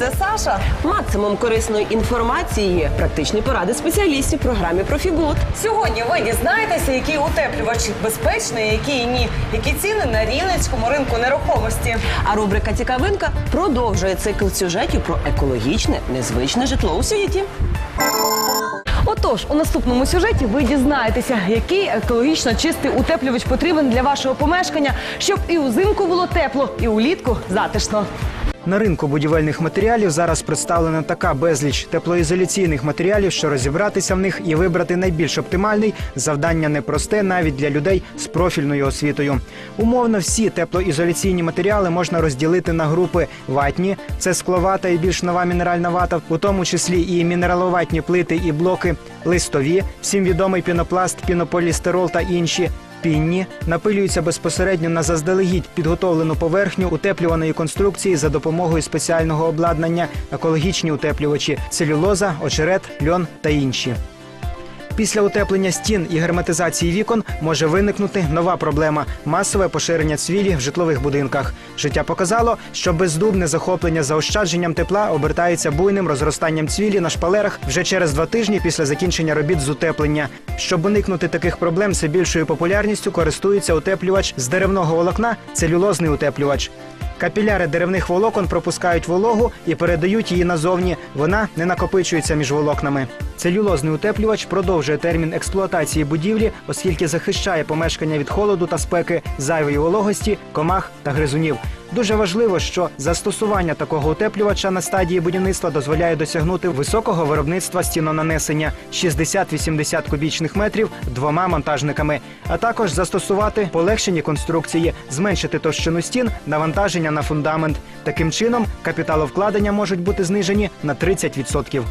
це Саша. Максимум корисної інформації, практичні поради спеціалістів в програмі Профібут. Сьогодні ви дізнаєтеся, який утеплювач безпечний, який ні, які ціни на рівненському ринку нерухомості. А рубрика Цікавинка продовжує цикл сюжетів про екологічне, незвичне житло у світі. Отож, у наступному сюжеті ви дізнаєтеся, який екологічно чистий утеплювач потрібен для вашого помешкання, щоб і узимку було тепло, і улітку затишно. На ринку будівельних матеріалів зараз представлена така безліч теплоізоляційних матеріалів, що розібратися в них і вибрати найбільш оптимальний завдання непросте навіть для людей з профільною освітою. Умовно, всі теплоізоляційні матеріали можна розділити на групи ватні це скловата і більш нова мінеральна вата, у тому числі і мінераловатні плити і блоки, листові, всім відомий пінопласт, пінополістирол та інші. Пінні напилюються безпосередньо на заздалегідь підготовлену поверхню утеплюваної конструкції за допомогою спеціального обладнання, екологічні утеплювачі, целюлоза, очерет, льон та інші. Після утеплення стін і герметизації вікон може виникнути нова проблема масове поширення цвілі в житлових будинках. Життя показало, що бездумне захоплення заощадженням тепла обертається буйним розростанням цвілі на шпалерах вже через два тижні після закінчення робіт з утеплення. Щоб уникнути таких проблем, все більшою популярністю користується утеплювач з деревного волокна целюлозний утеплювач. Капіляри деревних волокон пропускають вологу і передають її назовні. Вона не накопичується між волокнами. Целюлозний утеплювач продовжує термін експлуатації будівлі, оскільки захищає помешкання від холоду та спеки, зайвої вологості, комах та гризунів. Дуже важливо, що застосування такого утеплювача на стадії будівництва дозволяє досягнути високого виробництва стінонанесення 60-80 кубічних метрів двома монтажниками, а також застосувати полегшені конструкції, зменшити товщину стін, навантаження на фундамент. Таким чином капіталовкладення можуть бути знижені на 30%.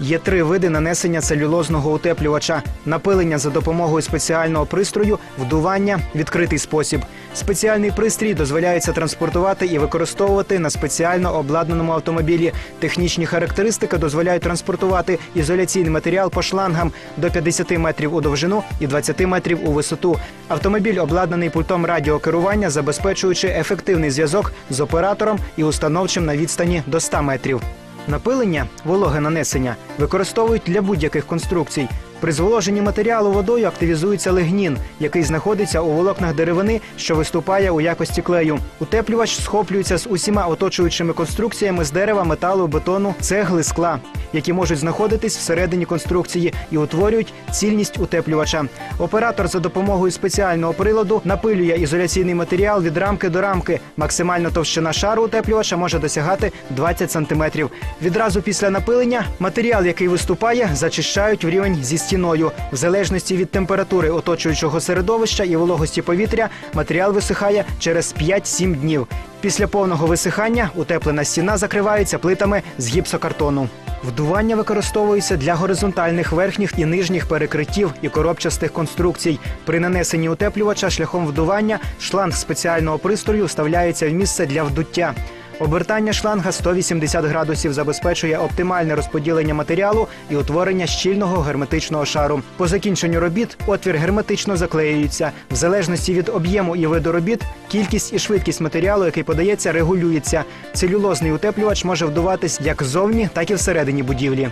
Є три види нанесення целюлозного утеплювача: напилення за допомогою спеціального пристрою, вдування, відкритий спосіб. Спеціальний пристрій дозволяється транспортувати і використовувати на спеціально обладнаному автомобілі. Технічні характеристики дозволяють транспортувати ізоляційний матеріал по шлангам до 50 метрів у довжину і 20 метрів у висоту. Автомобіль обладнаний пультом радіокерування, забезпечуючи ефективний зв'язок з оператором і установчим на відстані до 100 метрів. Напилення, вологе нанесення використовують для будь-яких конструкцій. При зволоженні матеріалу водою активізується лигнін, який знаходиться у волокнах деревини, що виступає у якості клею. Утеплювач схоплюється з усіма оточуючими конструкціями з дерева, металу, бетону, цегли, скла, які можуть знаходитись всередині конструкції і утворюють цільність утеплювача. Оператор за допомогою спеціального приладу напилює ізоляційний матеріал від рамки до рамки. Максимальна товщина шару утеплювача може досягати 20 сантиметрів. Відразу після напилення матеріал, який виступає, зачищають в рівень зі стіною. В залежності від температури оточуючого середовища і вологості повітря матеріал висихає через 5-7 днів. Після повного висихання утеплена стіна закривається плитами з гіпсокартону. Вдування використовується для горизонтальних верхніх і нижніх перекриттів і коробчастих конструкцій. При нанесенні утеплювача шляхом вдування шланг спеціального пристрою вставляється в місце для вдуття. Обертання шланга 180 градусів забезпечує оптимальне розподілення матеріалу і утворення щільного герметичного шару. По закінченню робіт отвір герметично заклеюється. В залежності від об'єму і виду робіт, кількість і швидкість матеріалу, який подається, регулюється. Целюлозний утеплювач може вдуватись як ззовні, так і всередині будівлі.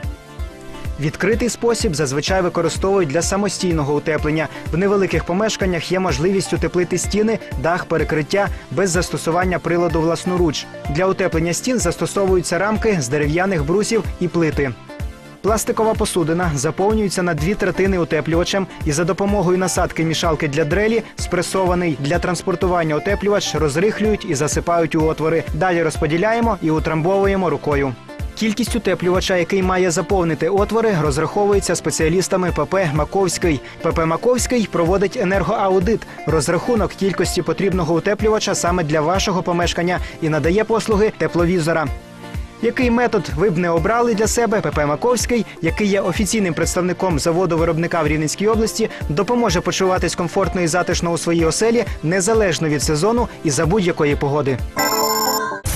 Відкритий спосіб зазвичай використовують для самостійного утеплення. В невеликих помешканнях є можливість утеплити стіни, дах, перекриття без застосування приладу власноруч. Для утеплення стін застосовуються рамки з дерев'яних брусів і плити. Пластикова посудина заповнюється на дві третини утеплювачем і за допомогою насадки мішалки для дрелі, спресований для транспортування утеплювач, розрихлюють і засипають у отвори. Далі розподіляємо і утрамбовуємо рукою. Кількість утеплювача, який має заповнити отвори, розраховується спеціалістами ПП Маковський. ПП Маковський проводить енергоаудит, розрахунок кількості потрібного утеплювача саме для вашого помешкання і надає послуги тепловізора. Який метод ви б не обрали для себе? ПП Маковський, який є офіційним представником заводу виробника в Рівненській області, допоможе почуватись комфортно і затишно у своїй оселі незалежно від сезону і за будь-якої погоди.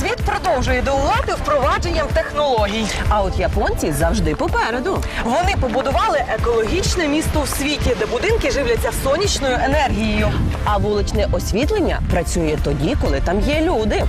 Світ продовжує дивувати впровадженням технологій. А от японці завжди попереду. Вони побудували екологічне місто в світі, де будинки живляться сонячною енергією. А вуличне освітлення працює тоді, коли там є люди.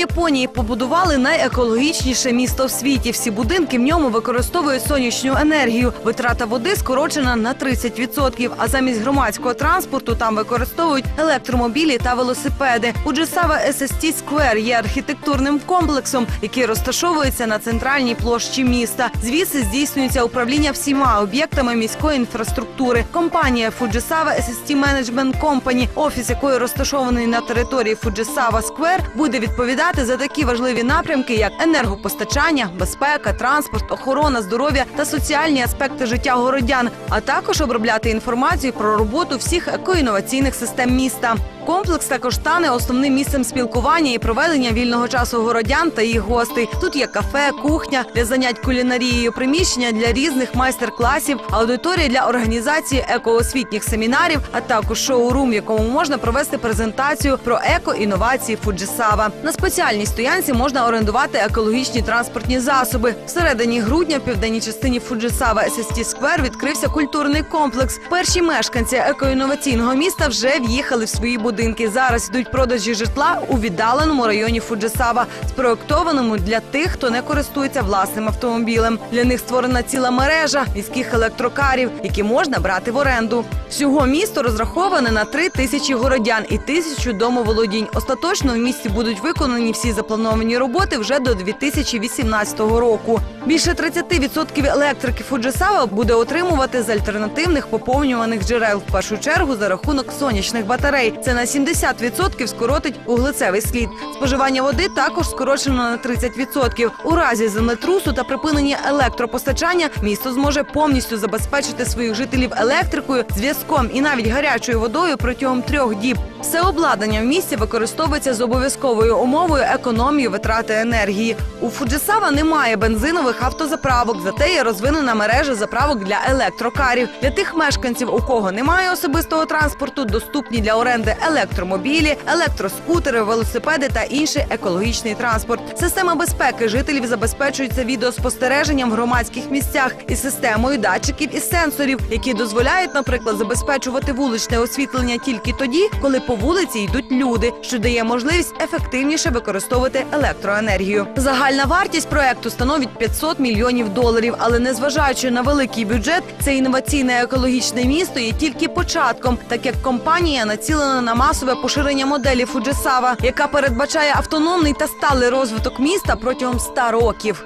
Японії побудували найекологічніше місто в світі. Всі будинки в ньому використовують сонячну енергію. Витрата води скорочена на 30%, а замість громадського транспорту там використовують електромобілі та велосипеди. Уджисава SST Square є архітектурним комплексом, який розташовується на центральній площі міста. Звідси здійснюється управління всіма об'єктами міської інфраструктури. Компанія Fujisawa SST Management Company, офіс якої розташований на території Fujisawa Square, буде відповідати за такі важливі напрямки, як енергопостачання, безпека, транспорт, охорона здоров'я та соціальні аспекти життя городян, а також обробляти інформацію про роботу всіх екоінноваційних систем міста. Комплекс також стане основним місцем спілкування і проведення вільного часу городян та їх гостей. Тут є кафе, кухня для занять кулінарією, приміщення для різних майстер-класів, аудиторія для організації екоосвітніх семінарів, а також шоурум, в якому можна провести презентацію про еко-інновації Фуджисава. На спеціальній стоянці можна орендувати екологічні транспортні засоби. Всередині грудня в південній частині Фуджисава SST Square відкрився культурний комплекс. Перші мешканці екоінноваційного міста вже в'їхали в свої будинки. Зараз йдуть продажі житла у віддаленому районі Фуджисава, спроектованому для тих, хто не користується власним автомобілем. Для них створена ціла мережа міських електрокарів, які можна брати в оренду. Всього місто розраховане на три тисячі городян і тисячу домоволодінь. Остаточно в місті будуть виконані всі заплановані роботи вже до 2018 року. Більше 30% електрики Фуджисава буде отримувати з альтернативних поповнюваних джерел. В першу чергу за рахунок сонячних батарей. Це на 70% скоротить углецевий слід. Споживання води також скорочено на 30%. У разі землетрусу та припинення електропостачання місто зможе повністю забезпечити своїх жителів електрикою, зв'язком і навіть гарячою водою протягом трьох діб. Все обладнання в місті використовується з обов'язковою умовою економії витрати енергії. У Фуджисава немає бензинових автозаправок, зате є розвинена мережа заправок для електрокарів. Для тих мешканців, у кого немає особистого транспорту, доступні для оренди електромобілі, електроскутери, велосипеди та інший екологічний транспорт. Система безпеки жителів забезпечується відеоспостереженням в громадських місцях і системою датчиків і сенсорів, які дозволяють, наприклад, забезпечувати вуличне освітлення тільки тоді, коли по вулиці йдуть люди, що дає можливість ефективніше використовувати електроенергію. Загальна вартість проекту становить 500 мільйонів доларів. Але незважаючи на великий бюджет, це інноваційне екологічне місто є тільки початком, так як компанія націлена на масове поширення моделі Фуджисава, яка передбачає автономний та сталий розвиток міста протягом 100 років.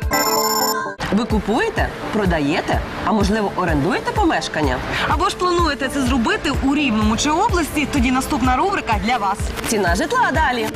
Ви купуєте, продаєте, а можливо орендуєте помешкання? Або ж плануєте це зробити у рівному чи області? Тоді наступна рубрика для вас. Ціна житла далі.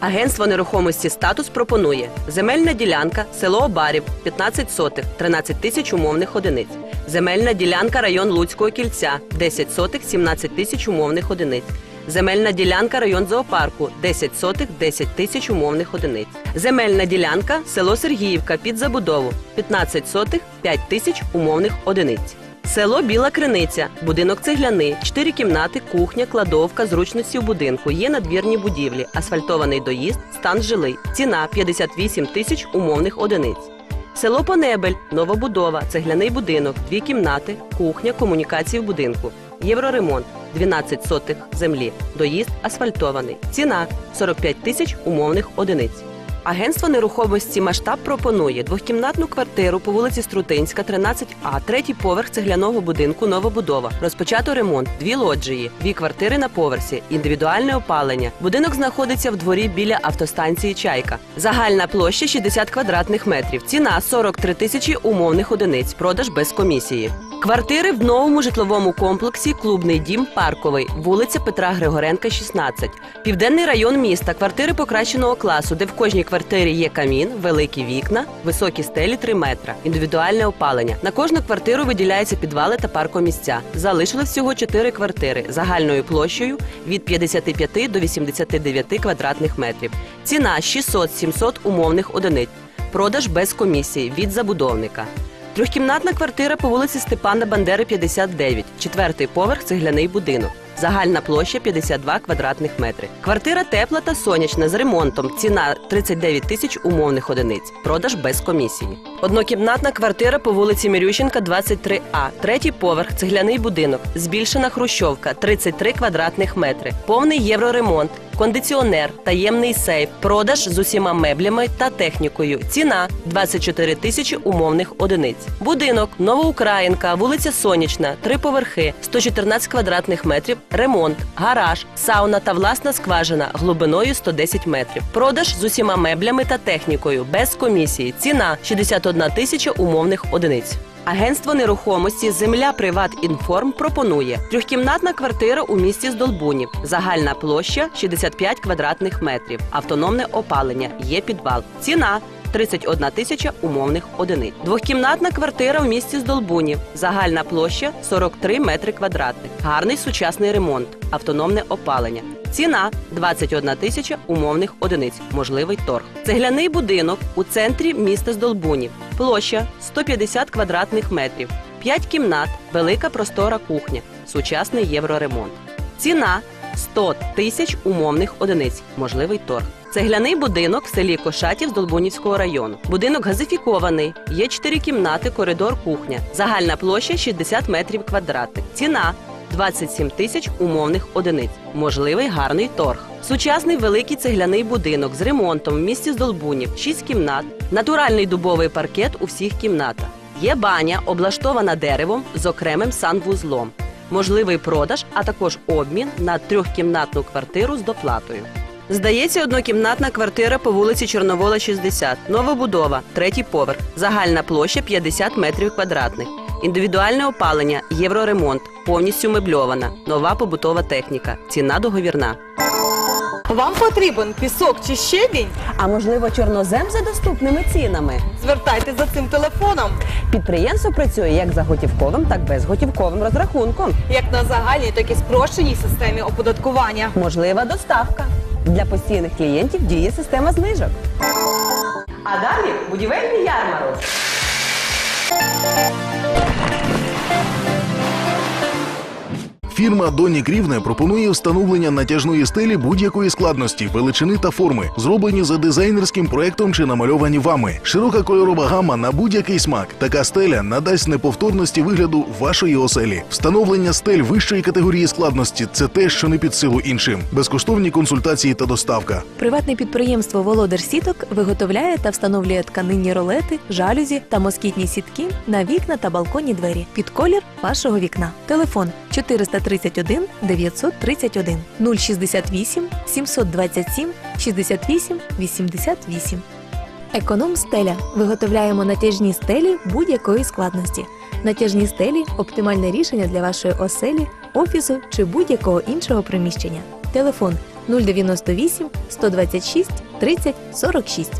Агентство нерухомості статус пропонує земельна ділянка, село Обарів, 15 сотих, 13 тисяч умовних одиниць. Земельна ділянка район Луцького кільця, 10 сотих, 17 тисяч умовних одиниць. Земельна ділянка район зоопарку 10 сотих, 10 тисяч умовних одиниць. Земельна ділянка село Сергіївка під забудову 15 сотих, 5 тисяч умовних одиниць. Село Біла Криниця, будинок цегляний, 4 кімнати, кухня, кладовка, зручності в будинку. Є надвірні будівлі, асфальтований доїзд, стан жилий. Ціна 58 тисяч умовних одиниць. Село Понебель, новобудова, цегляний будинок, дві кімнати, кухня, комунікації в будинку. Євроремонт 12 сотих землі. Доїзд асфальтований. Ціна 45 тисяч умовних одиниць. Агентство нерухомості масштаб пропонує двохкімнатну квартиру по вулиці Струтинська, 13А, третій поверх цегляного будинку новобудова. Розпочато ремонт, дві лоджії, дві квартири на поверсі, індивідуальне опалення. Будинок знаходиться в дворі біля автостанції Чайка. Загальна площа 60 квадратних метрів. Ціна 43 тисячі умовних одиниць. Продаж без комісії. Квартири в новому житловому комплексі Клубний дім Парковий, вулиця Петра Григоренка, 16. Південний район міста. Квартири покращеного класу, де в кожній квартирі є камін, великі вікна, високі стелі 3 метра, індивідуальне опалення. На кожну квартиру виділяються підвали та паркомісця. Залишилось всього 4 квартири загальною площею від 55 до 89 квадратних метрів. Ціна 600-700 умовних одиниць. Продаж без комісії від забудовника. Трьохкімнатна квартира по вулиці Степана Бандери, 59, четвертий поверх, цегляний будинок. Загальна площа 52 квадратних метри. Квартира тепла та сонячна з ремонтом. Ціна 39 тисяч умовних одиниць. Продаж без комісії. Однокімнатна квартира по вулиці Мірющенка, 23А. Третій поверх, цегляний будинок. Збільшена хрущовка, 33 квадратних метри. Повний євроремонт. Кондиціонер, таємний сейф, продаж з усіма меблями та технікою. Ціна 24 тисячі умовних одиниць. Будинок Новоукраїнка, вулиця Сонячна, три поверхи, 114 квадратних метрів, ремонт, гараж, сауна та власна скважина глибиною 110 метрів. Продаж з усіма меблями та технікою без комісії. Ціна 61 тисяча умовних одиниць. Агентство нерухомості Земля Приват Інформ пропонує трьохкімнатна квартира у місті Здолбунів. Загальна площа 65 квадратних метрів. Автономне опалення. Є підвал. Ціна 31 тисяча умовних одиниць. Двохкімнатна квартира в місті Здолбунів. Загальна площа 43 метри квадратних. Гарний сучасний ремонт. Автономне опалення. Ціна 21 тисяча умовних одиниць. Можливий торг. Цегляний будинок у центрі міста Здолбунів. Площа 150 квадратних метрів. 5 кімнат, велика простора кухня, сучасний євроремонт. Ціна 100 тисяч умовних одиниць. Можливий торг. Цегляний будинок в селі Кошатів з Долбунівського району. Будинок газифікований. Є 4 кімнати, коридор, кухня. Загальна площа 60 метрів квадратних. Ціна 27 тисяч умовних одиниць. Можливий гарний торг. Сучасний великий цегляний будинок з ремонтом в місті Здолбунів, 6 кімнат, натуральний дубовий паркет у всіх кімнатах. Є баня, облаштована деревом з окремим санвузлом. Можливий продаж, а також обмін на трьохкімнатну квартиру з доплатою. Здається, однокімнатна квартира по вулиці Чорновола, 60. Новобудова, третій поверх. Загальна площа 50 метрів квадратних. Індивідуальне опалення, євроремонт, повністю мебльована, нова побутова техніка. Ціна договірна. Вам потрібен пісок чи щебінь? А можливо, чорнозем за доступними цінами. Звертайтесь за цим телефоном, Підприємство працює як за готівковим, так і безготівковим розрахунком. як на загальній, так і спрощеній системі оподаткування. Можлива доставка. Для постійних клієнтів діє система знижок. А далі будівельний ярмарок. Фірма Донік Рівне пропонує встановлення натяжної стелі будь-якої складності, величини та форми, зроблені за дизайнерським проектом чи намальовані вами. Широка кольорова гама на будь-який смак. Така стеля надасть неповторності вигляду вашої оселі. Встановлення стель вищої категорії складності це те, що не під силу іншим. Безкоштовні консультації та доставка. Приватне підприємство Володар Сіток виготовляє та встановлює тканинні ролети, жалюзі та москітні сітки на вікна та балконні двері під колір вашого вікна. Телефон 431 931 068 727 68 88. Економ стеля. Виготовляємо натяжні стелі будь-якої складності. Натяжні стелі оптимальне рішення для вашої оселі, офісу чи будь-якого іншого приміщення. Телефон 098 126 30 46.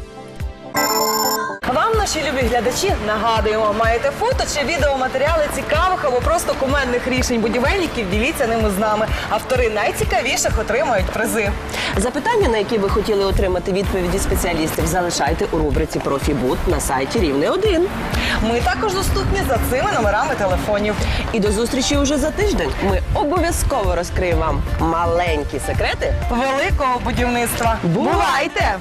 Наші любі глядачі, нагадуємо, маєте фото чи відеоматеріали цікавих або просто кумедних рішень будівельників. Діліться ними з нами. Автори найцікавіших отримають призи. Запитання, на які ви хотіли отримати відповіді спеціалістів, залишайте у рубриці Профібут на сайті Рівне 1. Ми також доступні за цими номерами телефонів. І до зустрічі уже за тиждень. Ми обов'язково розкриємо вам маленькі секрети. Великого будівництва. Бувайте!